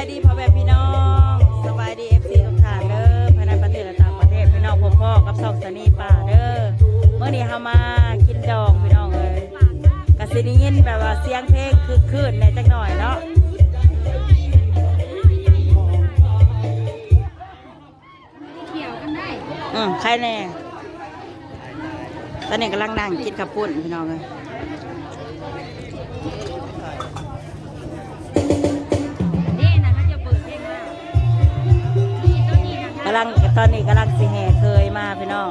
ายดีพ่อแม่พี่น้องสบายดีเอฟซีทุกท่านเด้อภายในประเทศและต่างประเทศพี่น้องพ่อพ่อกับสองสนีป่าเด้อเมื่อนี้เฮามากินดองพี่น้องเอ้ยกสิได้ยินแบบว่าเสียงเพลงคือคืนในจักหน่อยเนาะอืมใครแน่ตอนนี้กำลังนั่งกินข้าวปุ้นพี่น้องเอ้ยำลังตอนนี้กำลังสิแห่เคยมาพี่น้อง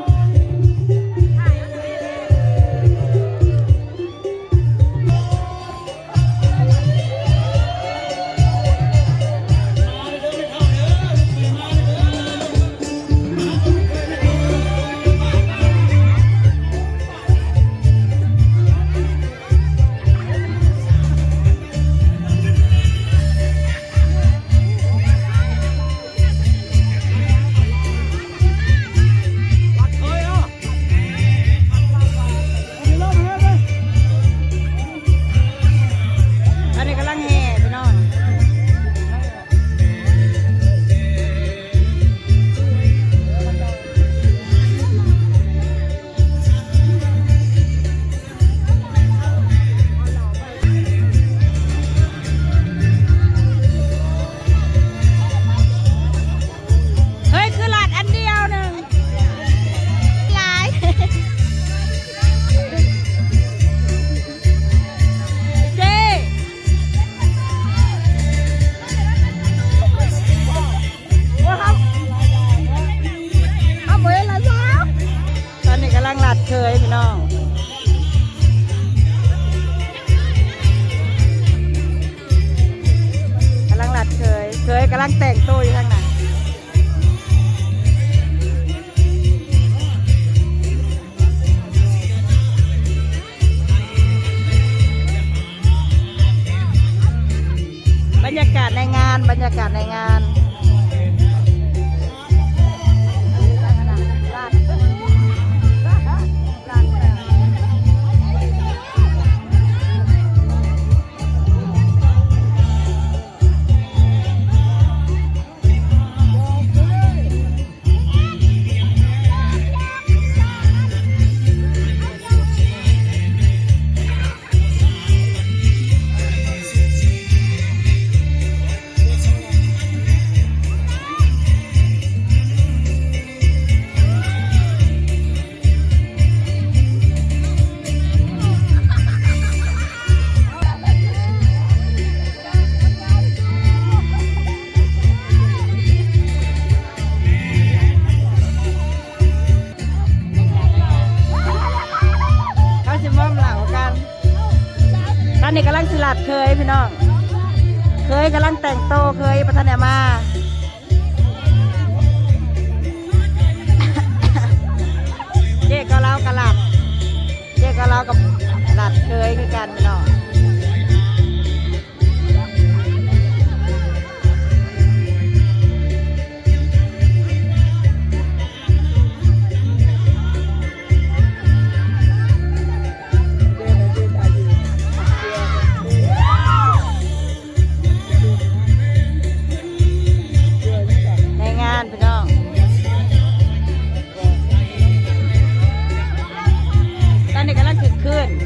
งานบรรยากาศในงาน นนี้กำลังสลัดเคยพี่น้อง เคยกำลังแต่งโตเคยพัฒนามาเจ๊ก็เล่ากระหลัดเจ๊ก็เล่ากับหลัดเคยคือกันพี่น้อง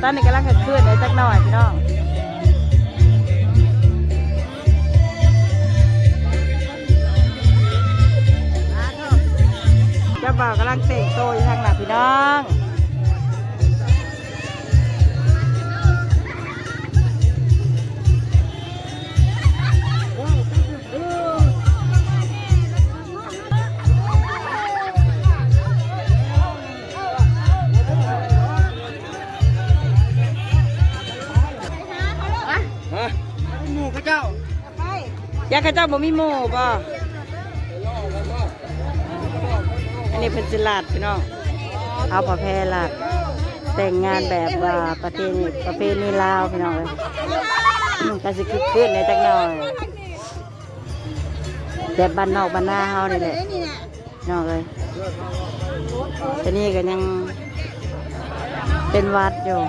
ตอนนี้กำลังจะขึ้นเลยจักหน่อยพี่น้องเจ้าบ่าวกำลังเตะโตอยู่ทางหลังพี่น้อง เจ้าบ่มีหมู่ป่ะอันนี้เป็นสิลาดพี่น้องเอาผ้าแพรลาดแต่งงานแบบว่าประเพณีประเพณีลาวพี่น้องเลยก็สิคึกคืนในจักหน่อยแบบบ้านนอกบ้านนาเฮานี่แหละน้องเลยแต่นี่ก็ยังเป็นวัดอยู่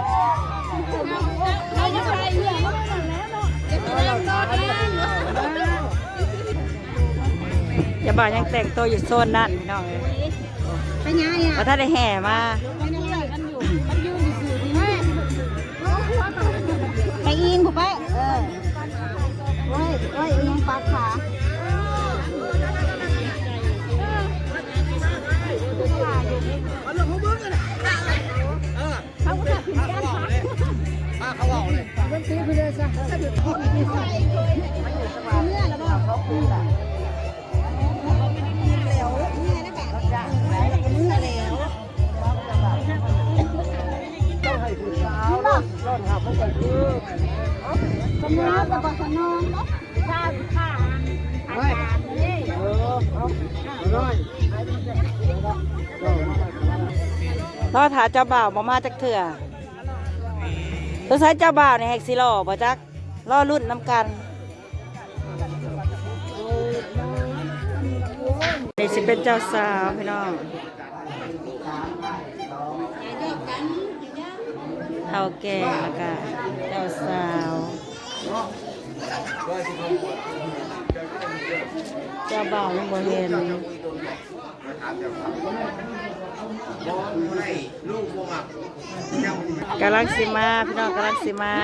บ่าวยังแต่งตัวอยู่โซนนั่นพี่น้องเลยไปไงอะว่าถ้าได้แห่มามันยังไงกันอยู่มันยืนอยู่สื่อที่นี่ไปอินผมไปเออโอ้ยโอ้ยยังปากขาเขาก็จะถึงกันป้าเขาบอกเลยมันตีไปเลยซะถ้าหยุดพูดไม่ใส่เมื่อแล้วก็เขาพูดอะ รอดหับมันก็คือสมองกับสมองข้าวข้าวอาจารย์นี่เออเอาน้อยรอถาเจ้าบ่าวมามาจักเถื่อตัวสายเจ้าบ่าวในแฮกซิลอบ่จักรอรุ่นน้ำกันนี่สิเป็นเจ้าสาวพี่น้อง ท่าแก่แล้วก็เจ้าสาว เจ้าบ่าวยังบ่เห็นกำลังสิมาพี่น้องกำลังสิมา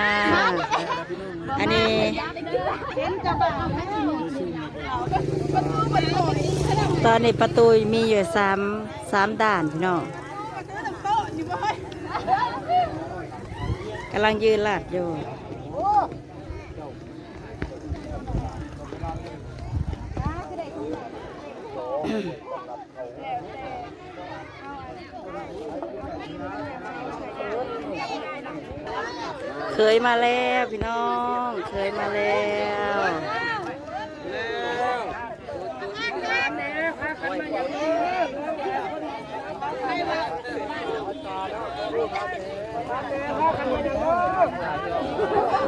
อันนี้ตอนนี้ประตูมีอยู่สามสามด่านพี่น้อง กำลังยืนลาดอยู่เคยมาแล้วพี่น้อง เคยมาแล้ว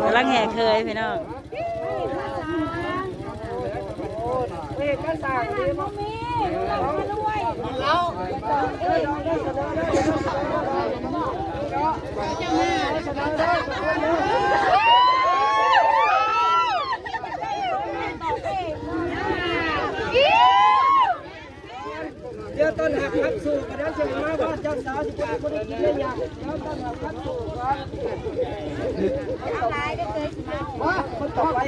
กำลังแห่เคยพี่น้องเดี๋ยวต้นหักคัดสู่กระดานเสียงมา ว่าเจ้าสาวสิเป็นคนที่กินได้ยังเดี๋ยวต้นหักคัดสู่ก่อนว่าคนต่อไป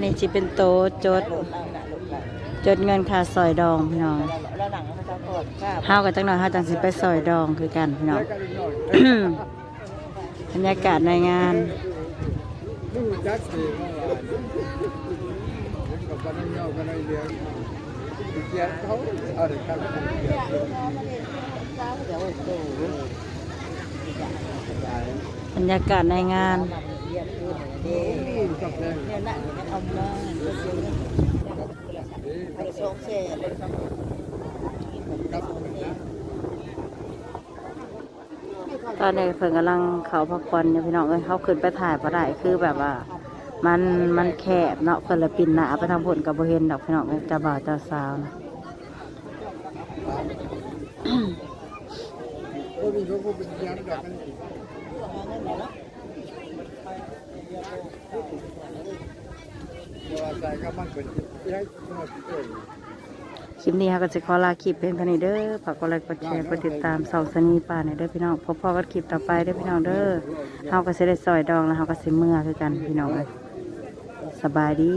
นนี้จะเป็นโต๊ะจด จดเงินค่าซอยดองพี่น้องแล้วหนังเขาจะกดค่ะเฮากับจังหน่อยเฮาจังสิไปซอยดองคือกันพี่น้อง บรรยากาศในงาน ดูจักสิเมื่อวานกับบ้านเงากันไอเดียเกียรเขาเอาเด็กกันบรรยากาศในงาน กับแรงเนี่ยนั่นเอามาไปสองเศษกับตอนนี้เพิ่นกำลังเขาพักผ่อนอยู่พี่น้องเอ้ยเขาขึ้นไปถ่ายบ่ได้คือแบบว่า มันมันแคบเนาะเพิ่นละปินหนาไปทางผลกับบ่เห็นดอกพี่น้องเอ้ยจ้าบ่าวจ้าสาวนะก็มีเขาเป็นยันดอกนั่นเป็นยัยหมดเลย คลิปนี้ค่ะก็จะขอลาคลิปเพียงเท่านี้เด้อฝากกดไลค์กดแชร์กดติดตามเสาสนีป่าในเด้อพี่น้องพบพอกันคลิปต่อไปเด้อพี่น้องเด้อเฮาก็สิได้ซอยดองแล้วเฮาก็สิเมื่อคือกันพี่น้องเลยสบายดี